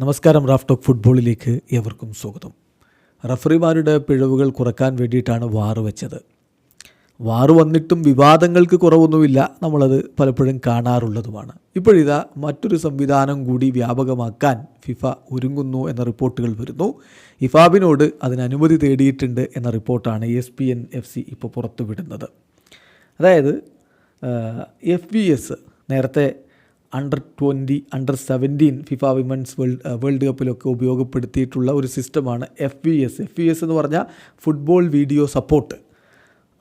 നമസ്കാരം Raf talk ഫുട്ബോളിലേക്ക് ഏവർക്കും സ്വാഗതം. റഫറിമാരുടെ പിഴവുകൾ കുറയ്ക്കാൻ വേണ്ടിയിട്ടാണ് വാറ് വെച്ചത്. വാറ് വന്നിട്ടും വിവാദങ്ങൾക്ക് കുറവൊന്നുമില്ല നമ്മളത് പലപ്പോഴും കാണാറുള്ളതുമാണ്. ഇപ്പോഴിതാ മറ്റൊരു സംവിധാനം കൂടി വ്യാപകമാക്കാൻ ഫിഫ ഒരുങ്ങുന്നു എന്ന റിപ്പോർട്ടുകൾ വരുന്നു. ഇഫാബിനോട് അതിന് അനുമതി തേടിയിട്ടുണ്ട് എന്ന റിപ്പോർട്ടാണ് S P N F C ഇപ്പോൾ പുറത്തുവിടുന്നത്. അതായത് എഫ് എസ് നേരത്തെ under twenty under seventeen FIFA women's world world കപ്പിലൊക്കെ ഉപയോഗപ്പെടുത്തിയിട്ടുള്ള ഒരു സിസ്റ്റമാണ് F V S F V S എന്ന് പറഞ്ഞാൽ ഫുട്ബോൾ വീഡിയോ സപ്പോർട്ട്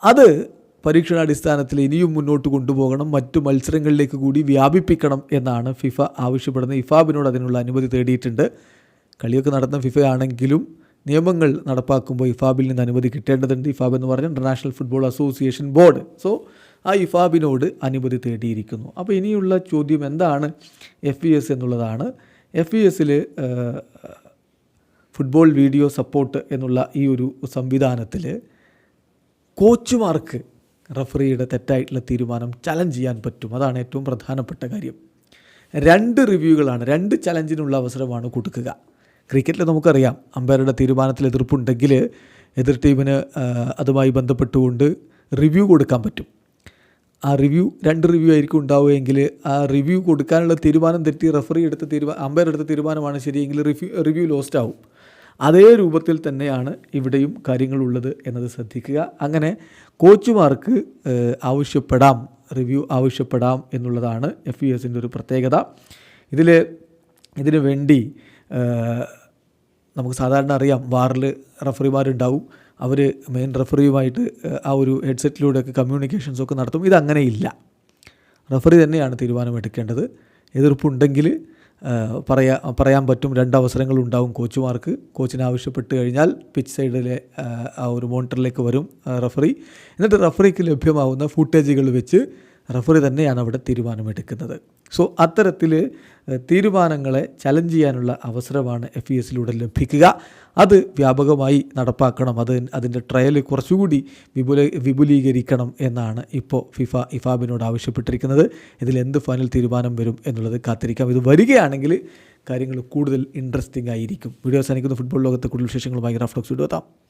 അത് പരീക്ഷണാടിസ്ഥാനത്തിൽ ഇനിയും മുന്നോട്ട് കൊണ്ടുപോകണം മറ്റു മത്സരങ്ങളിലേക്ക് കൂടി വ്യാപിപ്പിക്കണം എന്നാണ് ഫിഫ ആവശ്യപ്പെടുന്നത്. ഇഫാബിനോട് അതിനുള്ള അനുമതി തേടിയിട്ടുണ്ട്. കളിയൊക്കെ നടന്ന ഫിഫ ആണെങ്കിലും നിയമങ്ങൾ നടപ്പാക്കുമ്പോൾ ഇഫാബിൽ നിന്ന് അനുമതി കിട്ടേണ്ടതുണ്ട്. ഇഫാബ് എന്ന് പറഞ്ഞാൽ international football association board so ആ ഇഫാബിനോട് അനുമതി തേടിയിരിക്കുന്നു. അപ്പോൾ ഇനിയുള്ള ചോദ്യം എന്താണ് എഫ് ഇ എസ് എന്നുള്ളതാണ്. എഫ് ഇ എസിൽ ഫുട്ബോൾ വീഡിയോ സപ്പോർട്ട് എന്നുള്ള ഈ ഒരു സംവിധാനത്തിൽ കോച്ചുമാർക്ക് റഫറിയുടെ തെറ്റായിട്ടുള്ള തീരുമാനം ചലഞ്ച് ചെയ്യാൻ പറ്റും. അതാണ് ഏറ്റവും പ്രധാനപ്പെട്ട കാര്യം. രണ്ട് റിവ്യൂകളാണ് രണ്ട് ചലഞ്ചിനുള്ള അവസരമാണ് കൊടുക്കുക. ക്രിക്കറ്റിൽ നമുക്കറിയാം അമ്പയറുടെ തീരുമാനത്തിൽ എതിർപ്പുണ്ടെങ്കിൽ എതിർ ടീമിന് അതുമായി ബന്ധപ്പെട്ടുകൊണ്ട് റിവ്യൂ കൊടുക്കാൻ പറ്റും. ആ റിവ്യൂ രണ്ട് റിവ്യൂ ആയിരിക്കും ഉണ്ടാവുകയെങ്കിൽ ആ റിവ്യൂ കൊടുക്കാനുള്ള തീരുമാനം തെറ്റി റഫറി എടുത്ത തീരുമാനം അമ്പയർ എടുത്ത തീരുമാനമാണ് ശരിയെങ്കിൽ റിവ്യൂ റിവ്യൂ ലോസ്റ്റ് ആവും. അതേ രൂപത്തിൽ തന്നെയാണ് ഇവിടെയും കാര്യങ്ങളുള്ളത് എന്നത് ശ്രദ്ധിക്കുക. അങ്ങനെ കോച്ചുമാർക്ക് ആവശ്യപ്പെടാം റിവ്യൂ ആവശ്യപ്പെടാം എന്നുള്ളതാണ് എഫ് യു എസിന്റെ ഒരു പ്രത്യേകത. ഇതിൽ ഇതിനു വേണ്ടി നമുക്ക് സാധാരണ അറിയാം വാറിൽ റഫറിമാരുണ്ടാവും. അവർ മെയിൻ റഫറിയുമായിട്ട് ആ ഒരു ഹെഡ്സെറ്റിലൂടെയൊക്കെ കമ്മ്യൂണിക്കേഷൻസൊക്കെ നടത്തും. ഇതങ്ങനെയില്ല. റഫറി തന്നെയാണ് തീരുമാനമെടുക്കേണ്ടത്. എതിർപ്പുണ്ടെങ്കിൽ പറയാ പറയാൻ പറ്റും. രണ്ട് അവസരങ്ങൾ ഉണ്ടാവും കോച്ചുമാർക്ക് കോച്ചിന് ആവശ്യപ്പെട്ട് കഴിഞ്ഞാൽ പിച്ച് സൈഡിലെ ആ ഒരു മോണിറ്ററിലേക്ക് വരും റഫറി. എന്നിട്ട് റഫറിക്ക് ലഭ്യമാവുന്ന ഫുട്ടേജുകൾ വെച്ച് റഫറി തന്നെയാണ് അവിടെ തീരുമാനമെടുക്കുന്നത്. സോ അത്തരത്തിൽ തീരുമാനങ്ങളെ ചലഞ്ച് ചെയ്യാനുള്ള അവസരമാണ് എഫ് ഇ എസിലൂടെ ലഭിക്കുക. അത് വ്യാപകമായി നടപ്പാക്കണം. അത് അതിന്റെ ട്രയൽ കുറച്ചുകൂടി വിപുല വിപുലീകരിക്കണം എന്നാണ് ഇപ്പോൾ ഫിഫ ഇഫാബിനോട് ആവശ്യപ്പെട്ടിരിക്കുന്നത്. ഇതിൽ എന്ത് ഫൈനൽ തീരുമാനം വരും എന്നുള്ളത് കാത്തിരിക്കാം. ഇത് വരികയാണെങ്കിൽ കാര്യങ്ങൾ കൂടുതൽ ഇൻട്രസ്റ്റിംഗ് ആയിരിക്കും. വീഡിയോ അവസാനിക്കുന്ന. ഫുട്ബോൾ ലോകത്തെ കൂടുതൽ വിശേഷങ്ങളുമായി റഫ്ലോക്സ് വിടുവെത്താം